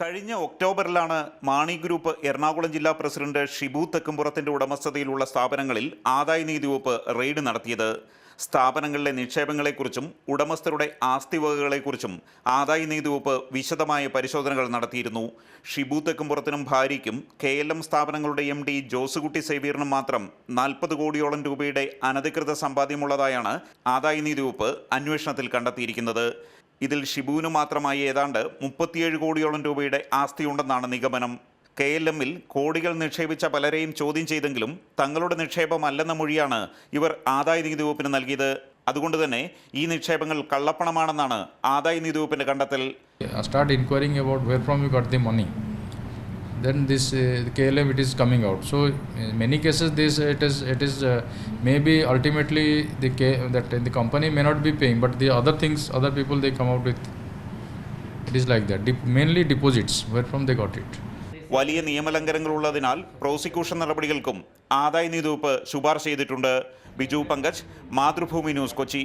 കഴിഞ്ഞ ഒക്ടോബറിലാണ് മാണി ഗ്രൂപ്പ് എറണാകുളം ജില്ലാ പ്രസിഡന്റ് ഷിബു തെക്കുംപുറത്തിന്റെ ഉടമസ്ഥതയിലുള്ള സ്ഥാപനങ്ങളിൽ ആദായനികുതി വകുപ്പ് റെയ്ഡ് നടത്തിയത്. സ്ഥാപനങ്ങളിലെ നിക്ഷേപങ്ങളെക്കുറിച്ചും ഉടമസ്ഥരുടെ ആസ്തി വകകളെക്കുറിച്ചും ആദായനികുതി വകുപ്പ് വിശദമായ പരിശോധനകൾ നടത്തിയിരുന്നു. ഷിബു തെക്കുംപുറത്തിനും ഭാര്യയ്ക്കും കെ എൽ എം സ്ഥാപനങ്ങളുടെ എം ഡി ജോസുകുട്ടി സേവീറിനും മാത്രം നാൽപ്പത് കോടിയോളം രൂപയുടെ അനധികൃത സമ്പാദ്യമുള്ളതായാണ് ആദായനികുതി വകുപ്പ് അന്വേഷണത്തിൽ കണ്ടെത്തിയിരിക്കുന്നത്. ഇതിൽ ഷിബുവിന് മാത്രമായി ഏതാണ്ട് മുപ്പത്തിയേഴ് കോടിയോളം രൂപയുടെ ആസ്തിയുണ്ടെന്നാണ് നിഗമനം. കെ എൽ എമ്മിൽ കോടികൾ നിക്ഷേപിച്ച പലരെയും ചോദ്യം ചെയ്തെങ്കിലും തങ്ങളുടെ നിക്ഷേപമല്ലെന്ന മൊഴിയാണ് ഇവർ ആദായനികുതി വകുപ്പിന് നൽകിയത്. അതുകൊണ്ട് തന്നെ ഈ നിക്ഷേപങ്ങൾ കള്ളപ്പണമാണെന്നാണ് ആദായനികുതി വകുപ്പിന്റെ കണ്ടെത്തൽ. Start inquiring about where from you the money. Then this uh, klm it is coming out so in many cases this it is it is uh, maybe ultimately the K, that the company may not be paying but the other things other people they come out with it is like that Dep- mainly deposits where from they got it വലിയ നിയമലംഘനങ്ങൾ ഉള്ളതിനാൽ prosecution നടപടികൾക്കും ആദായനികുതി വകുപ്പ് ശുപാർശ ചെയ്തിട്ടുണ്ട് Biju Pankaj Mathrubhumi news Kochi